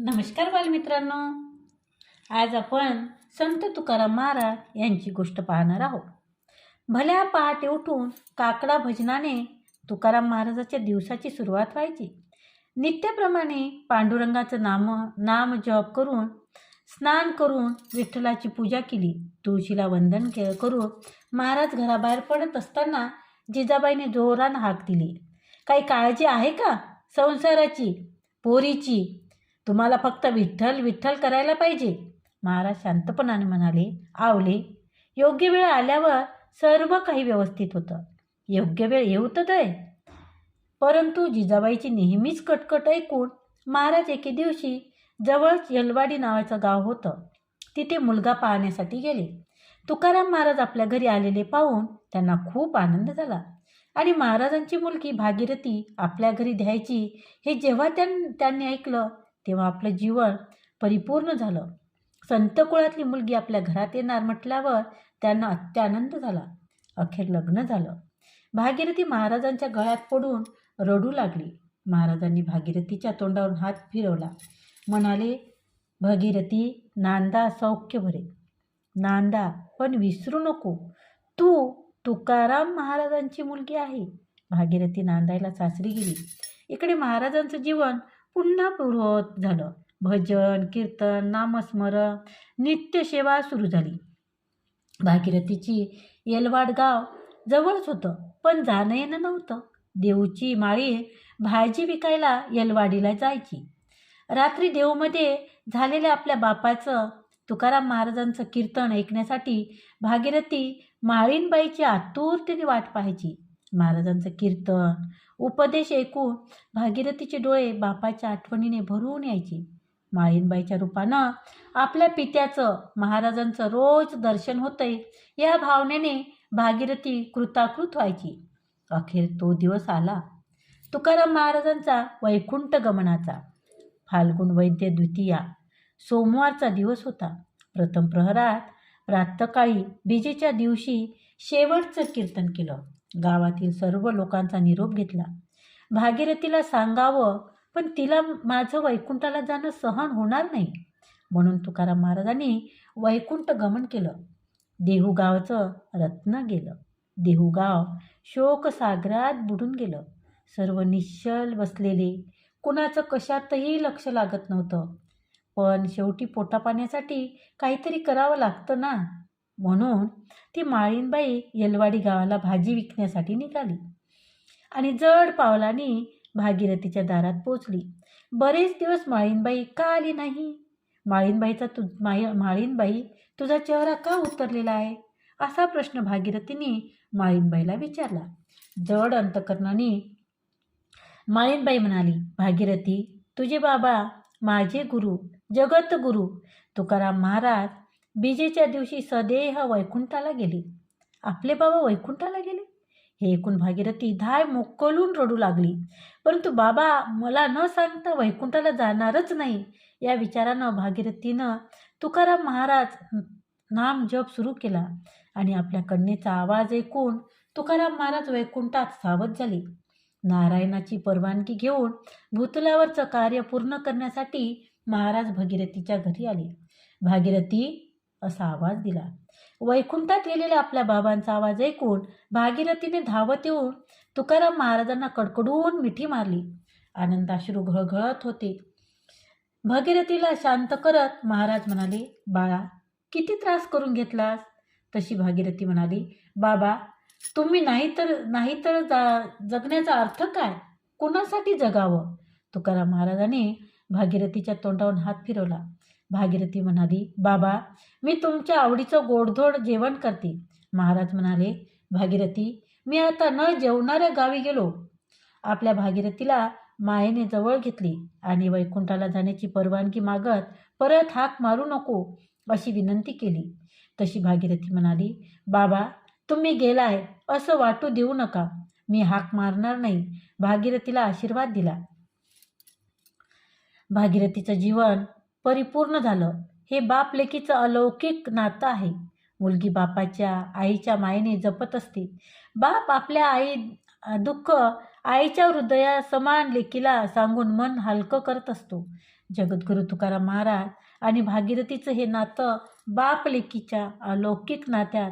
नमस्कार बालमित्रांनो. आज आपण संत तुकाराम महाराज यांची गोष्ट पाहणार आहोत. भल्या पहाटे उठून काकडा भजनाने तुकाराम महाराजाच्या दिवसाची सुरुवात व्हायची. नित्याप्रमाणे पांडुरंगाचं नाम नाम जप करून स्नान करून विठ्ठलाची पूजा केली. तुळशीला वंदन के करून महाराज घराबाहेर पडत असताना जिजाबाईने जोरान हाक दिली. काही काळजी आहे का? संसाराची पोरीची तुम्हाला फक्त विठ्ठल विठ्ठल करायला पाहिजे. महाराज शांतपणाने म्हणाले आवले. योग्य वेळ आल्यावर सर्व काही व्यवस्थित होतं. योग्य वेळ येऊ तर दे. परंतु जिजाबाईची नेहमीच कटकट ऐकून महाराज एके दिवशी जवळच यलवाडी नावाचं गाव होतं. तिथे मुलगा पाहण्यासाठी गेले. तुकाराम महाराज आपल्या घरी आलेले पाहून त्यांना खूप आनंद झाला आणि महाराजांची मुलगी भागीरथी आपल्या घरी द्यायची हे जेव्हा त्यां त्यांनी ऐकलं तेव्हा आपलं जीवन परिपूर्ण झालं. संत कुळातली मुलगी आपल्या घरात येणार म्हटल्यावर त्यांना अत्यानंद झाला. अखेर लग्न झालं. भागीरथी महाराजांच्या गळ्यात पडून रडू लागली. महाराजांनी भागीरथीच्या तोंडावरून हात फिरवला. म्हणाले भगीरथी नांदा सौख्य भरे. नांदा पण विसरू नको. तू तुकाराम महाराजांची मुलगी आहे. भागीरथी नांदायला सासरी गेली. इकडे महाराजांचं जीवन पुन्हा पूर्वत झालं. भजन कीर्तन नामस्मरण नित्यसेवा सुरू झाली. भागीरथीची येलवाड गाव जवळच होतं पण जाणं येणं नव्हतं. देऊची माळी भाजी विकायला येलवाडीला जायची. रात्री देऊमध्ये झालेल्या आपल्या बापाचं तुकाराम महाराजांचं कीर्तन ऐकण्यासाठी भागीरथी माळीनबाईची आतुरतेने वाट पाहायची. महाराजांचं कीर्तन. उपदेश ऐकून भागीरथीचे डोळे बापाच्या आठवणीने भरून यायचे. माळीनबाईच्या रूपानं आपल्या पित्याचं महाराजांचं रोज दर्शन होतंय या भावनेने भागीरथी कृताकृत व्हायची. अखेर तो दिवस आला. तुकाराम महाराजांचा वैकुंठ गमनाचा. फाल्गुन वैद्य द्वितीया. सोमवारचा दिवस होता. प्रथम प्रहरात प्रातकाळी बीजेच्या दिवशी शेवटचं कीर्तन केलं. गावातील सर्व लोकांचा निरोप घेतला. भागीरथीला सांगावं पण तिला माझं वैकुंठाला जाणं सहन होणार नाही म्हणून तुकाराम महाराजांनी वैकुंठ गमन केलं. देहूगावचं रत्न गेलं. देहूगाव शोकसागरात बुडून गेलं. सर्व निश्चल बसलेले कुणाचं कशातही लक्ष लागत नव्हतं. पण शेवटी पोटापाण्यासाठी काहीतरी करावं लागतं ना? म्हणून ती माळीनबाई येलवाडी गावाला भाजी विकण्यासाठी निघाली. आणि जड पावलांनी भागीरथीच्या दारात पोचली. बरेच दिवस माळीनबाई का आली नाही? माळीनबाईचा तु माय माळीनबाई तुझा चेहरा का उतरलेला आहे? असा प्रश्न भागीरथीने माळीनबाईला विचारला. जड अंतकरणाने माळीनबाई म्हणाली भागीरथी तुझे बाबा माझे गुरु जगतगुरु तुकाराम महाराज बीजेच्या दिवशी सदेह वैकुंठाला गेले. आपले बाबा वैकुंठाला गेले? हे ऐकून भागीरथी धाय मोकलून रडू लागली. परंतु बाबा मला न सांगता वैकुंठाला जाणारच नाही या विचारानं भागीरथीनं तुकाराम महाराज नाम जप सुरू केला आणि आपल्या कन्येचा आवाज ऐकून तुकाराम महाराज वैकुंठात सावध झाले. नारायणाची परवानगी घेऊन भूतलावरचं कार्य पूर्ण करण्यासाठी महाराज भगीरथीच्या घरी आले. भागीरथी असा आवाज दिला. वैकुंठात गेलेल्या आपल्या बाबांचा आवाज ऐकून भागीरथीने धावत येऊन तुकाराम महाराजांना कडकडून मिठी मारली. आनंदाश्रू घळघळत होते. भागीरथीला शांत करत महाराज म्हणाले बाळा किती त्रास करून घेतलास? तशी भागीरथी म्हणाली बाबा तुम्ही नाही तर नाही तर जा जगण्याचा अर्थ काय? कुणासाठी जगावं? तुकाराम महाराजांनी भागीरथीच्या तोंडावरून हात फिरवला. भागीरथी म्हणाली बाबा मी तुमच्या आवडीचं गोडधोड जेवण करते. महाराज म्हणाले भागीरथी मी आता न जेवणाऱ्या गावी गेलो. आपल्या भागीरथीला मायेने जवळ घेतली आणि वैकुंठाला जाण्याची परवानगी मागत परत हाक मारू नको अशी विनंती केली. तशी भागीरथी म्हणाली बाबा तुम्ही गेलाय असं वाटू देऊ नका. मी हाक मारणार नाही. भागीरथीला आशीर्वाद दिला. भागीरथीचं जीवन परिपूर्ण झालं. हे बाप लेकीचं अलौकिक नातं आहे. मुलगी बापाच्या आईच्या मायेने जपत असते. बाप आपल्या आई दुःख आईच्या हृदया समान लेकीला सांगून मन हलकं करत असतो. जगद्गुरु तुकाराम महाराज आणि भागीरथीचं हे नातं बाप लेकीच्या अलौकिक नात्यात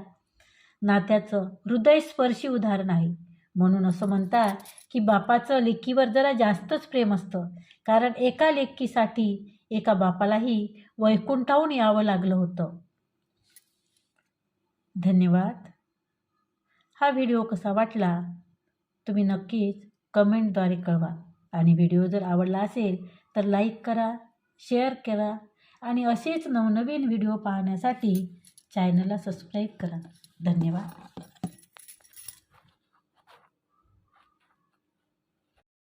नात्याचं हृदयस्पर्शी उदाहरण आहे. म्हणून असं म्हणतात की बापाचं लेकीवर जरा जास्तच प्रेम असतं. कारण एका लेकीसाठी एका बापालाही वैकुंठाहून यावं लागलं होतं. धन्यवाद. हा व्हिडिओ कसा वाटला? तुम्ही नक्कीच कमेंटद्वारे कळवा. आणि व्हिडिओ जर आवडला असेल तर लाईक करा शेअर करा आणि असेच नवनवीन व्हिडिओ पाहण्यासाठी चॅनलला सबस्क्राईब करा. धन्यवाद.